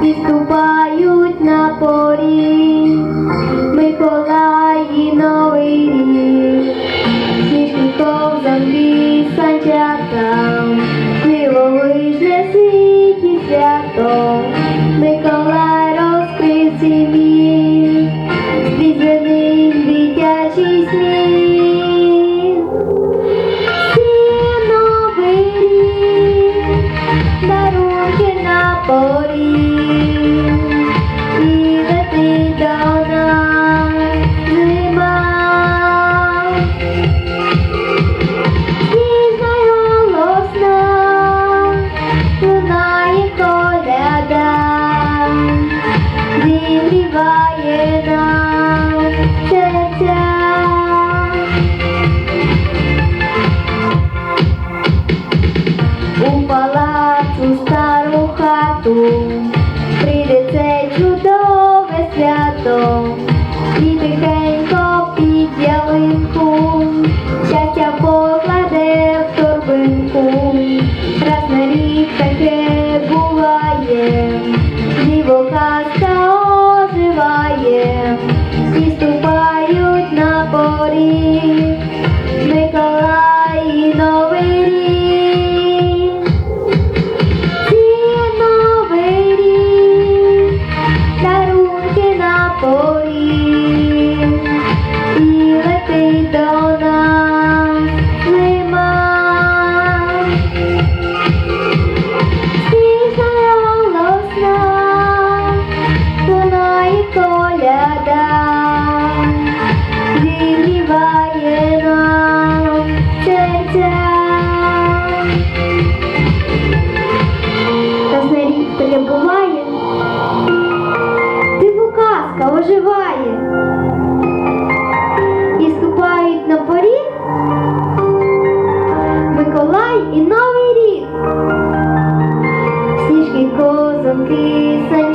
Підступають ступають на поріг. Микола. Прийде це чудове свято, і оживає і ступають на поріг Миколай і Новий рік, сніжки козаки, сані.